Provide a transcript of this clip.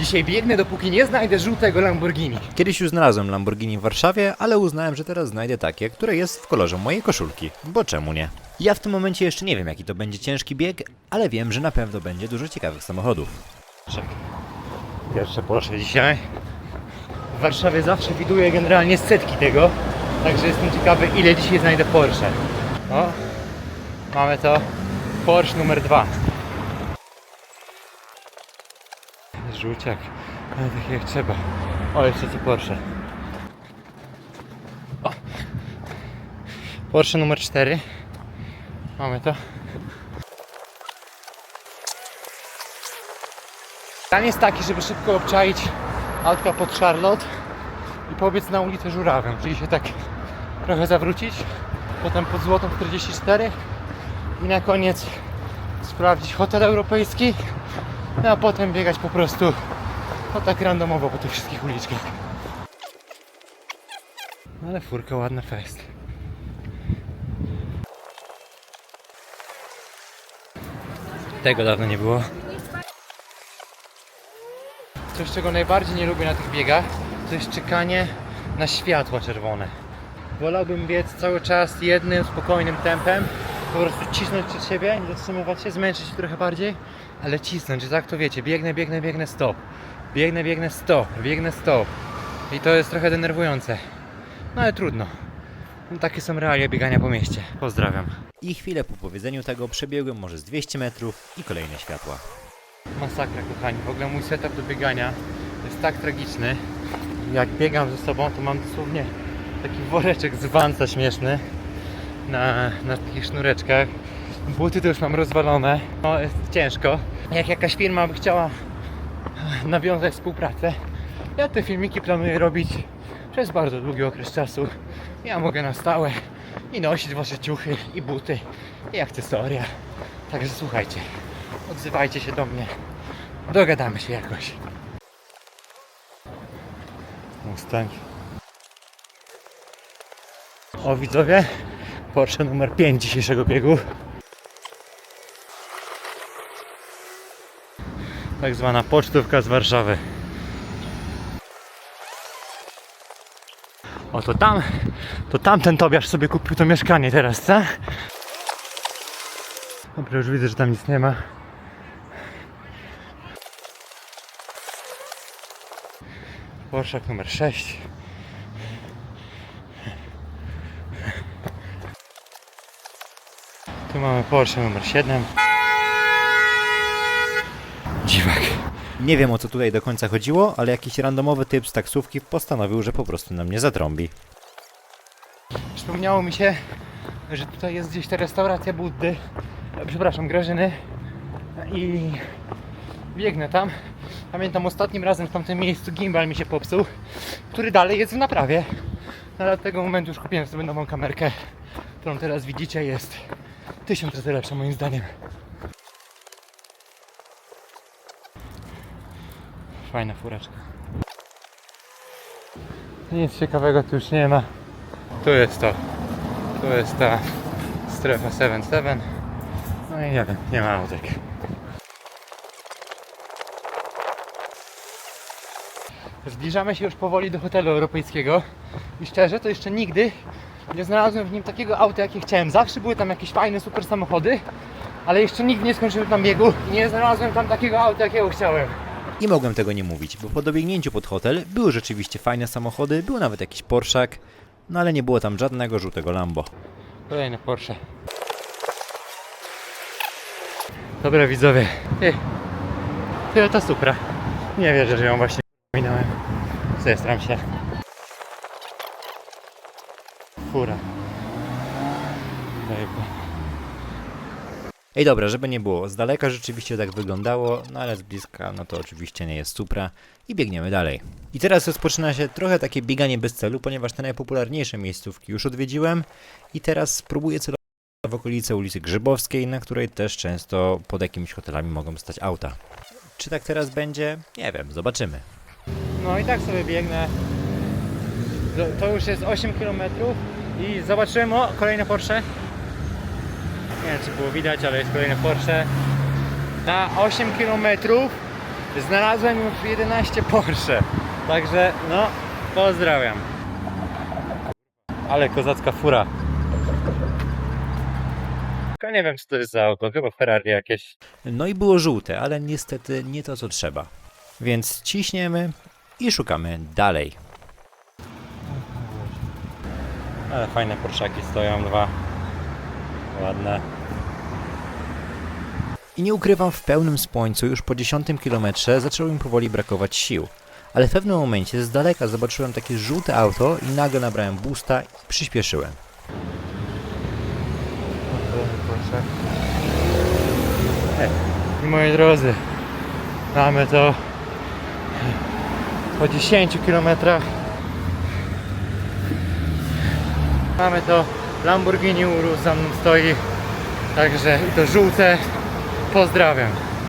Dzisiaj biegnę, dopóki nie znajdę żółtego Lamborghini. Kiedyś już znalazłem Lamborghini w Warszawie, ale uznałem, że teraz znajdę takie, które jest w kolorze mojej koszulki. Bo czemu nie? Ja w tym momencie jeszcze nie wiem, jaki to będzie ciężki bieg, ale wiem, że na pewno będzie dużo ciekawych samochodów. Pierwsze Porsche dzisiaj. W Warszawie zawsze widuję generalnie setki tego, także jestem ciekawy ile dzisiaj znajdę Porsche. O, mamy to Porsche numer dwa. Żółciak, ale taki jak trzeba. O, jeszcze co Porsche. O. Porsche numer 4. Mamy to. Plan jest taki, żeby szybko obczaić autka pod Charlotte i pobiec na ulicę Żurawę, czyli się tak trochę zawrócić, potem pod Złotą 44 i na koniec sprawdzić hotel europejski, a potem biegać po prostu no tak randomowo po tych wszystkich uliczkach. No Ale furka ładna fest. Tego dawno nie było. Coś, czego najbardziej nie lubię na tych biegach, to jest czekanie na światła czerwone. Wolałbym biec cały czas jednym, spokojnym tempem, po prostu cisnąć przed siebie, nie zatrzymywać się, zmęczyć się trochę bardziej, ale cisnąć, że tak to wiecie, biegnę, biegnę, biegnę, stop. Biegnę, biegnę, stop, biegnę, stop. I to jest trochę denerwujące. No ale trudno. No, takie są realia biegania po mieście. Pozdrawiam. I chwilę po powiedzeniu tego przebiegłem może z 200 metrów i kolejne światła. Masakra, kochani. W ogóle mój setup do biegania jest tak tragiczny. Jak biegam ze sobą, to mam dosłownie taki woreczek z wanca śmieszny na, na takich sznureczkach. Buty to już mam rozwalone. No, jest ciężko. Jak jakaś firma by chciała nawiązać współpracę, ja te filmiki planuję robić przez bardzo długi okres czasu. Ja mogę na stałe i nosić wasze ciuchy, i buty, i akcesoria. Także słuchajcie, odzywajcie się do mnie. Dogadamy się jakoś. Mustang. O widzowie, Porsche numer 5 dzisiejszego biegu. Tak zwana pocztówka z Warszawy. O to tam, to tamten Tobiasz sobie kupił to mieszkanie teraz, co? Dobra, już widzę, że tam nic nie ma. Porsche numer 6. Tu mamy Porsche numer 7. Dziwak. Nie wiem o co tutaj do końca chodziło, ale jakiś randomowy typ z taksówki postanowił, że po prostu na mnie zatrąbi. Przypomniało mi się, że tutaj jest gdzieś ta restauracja Buddy. e, Przepraszam, Grażyny. I biegnę tam. Pamiętam ostatnim razem w tamtym miejscu gimbal mi się popsuł, który dalej jest w naprawie. No, ale od tego momentu już kupiłem sobie nową kamerkę, którą teraz widzicie. Jest tysiąc razy lepsza moim zdaniem. Fajna fureczka. Nic ciekawego tu już nie ma. Tu jest to. Tu jest ta strefa 7-7. No i nie wiem, nie ma autek. Zbliżamy się już powoli do hotelu europejskiego i szczerze to jeszcze nigdy nie znalazłem w nim takiego auta jakie chciałem. Zawsze były tam jakieś fajne, super samochody, ale jeszcze nigdy nie skończyłem tam biegu i nie znalazłem tam takiego auta jakiego chciałem. I mogłem tego nie mówić, bo po dobiegnięciu pod hotel były rzeczywiście fajne samochody, był nawet jakiś Porszak, no ale nie było tam żadnego żółtego Lambo. Kolejne Porsche. Dobra widzowie. Ty. Toyota Supra. Nie wierzę, że ją właśnie minąłem. Zestram się. Fura. Dajko. Ej dobra, żeby nie było, z daleka rzeczywiście tak wyglądało, no ale z bliska no to oczywiście nie jest Supra i biegniemy dalej. I teraz rozpoczyna się trochę takie bieganie bez celu, ponieważ te najpopularniejsze miejscówki już odwiedziłem i teraz spróbuję celować w okolice ulicy Grzybowskiej, na której też często pod jakimiś hotelami mogą stać auta. Czy tak teraz będzie? Nie wiem, zobaczymy. No i tak sobie biegnę. To- już jest 8 km i zobaczyłem, o, kolejne Porsche. Nie wiem czy było widać, ale jest kolejne Porsche. Na 8 km znalazłem już 11 Porsche. Także no, pozdrawiam. Ale kozacka fura. Tylko nie wiem co to jest za auto, chyba Ferrari jakieś. No i było żółte, ale niestety nie to co trzeba. Więc ciśniemy i szukamy dalej. Ale fajne Porszaki stoją dwa. Ładne. I nie ukrywam, w pełnym słońcu już po 10 kilometrze zaczęło mi powoli brakować sił. Ale w pewnym momencie z daleka zobaczyłem takie żółte auto i nagle nabrałem boosta i przyspieszyłem. I moi drodzy, mamy to po 10 kilometrach. Mamy to Lamborghini Urus za mną stoi. Także i to żółte. Pozdrawiam.